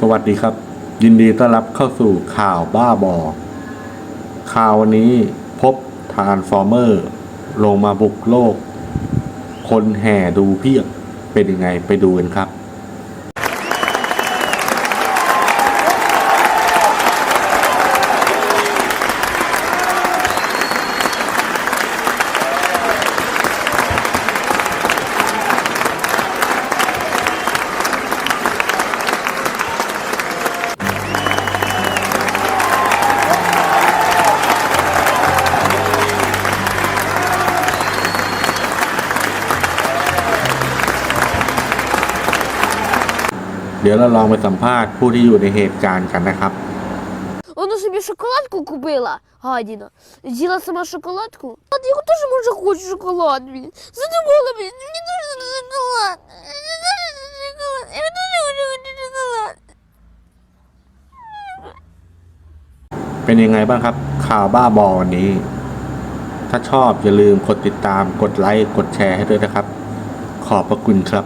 สวัสดีครับ ยินดีต้อนรับเข้าสู่ข่าวบ้าบอ ข่าววันนี้พบทานฟอร์เมอร์ ลงมาบุกโลก คนแห่ดูเพียบเป็นยังไงไปดูกันครับ ดี๋ยวเราลองไปสัมภาษณ์ผู้ที่อยู่ในเหตุการณ์กันนะครับ Вона собі шоколадку купила, гадіна. З'їла сама шоколадку. А я теж може хочу шоколад, блін. Задумала, блін. Мені дуже шоколад. Мені дуже шоколад. Я дуже хочу шоколад. เป็นยังไงบ้างครับ ข่าวบ้าบอวันนี้ ถ้าชอบอย่าลืมกดติดตามกดไลค์กดแชร์ให้ด้วยนะครับ ขอบพระคุณครับ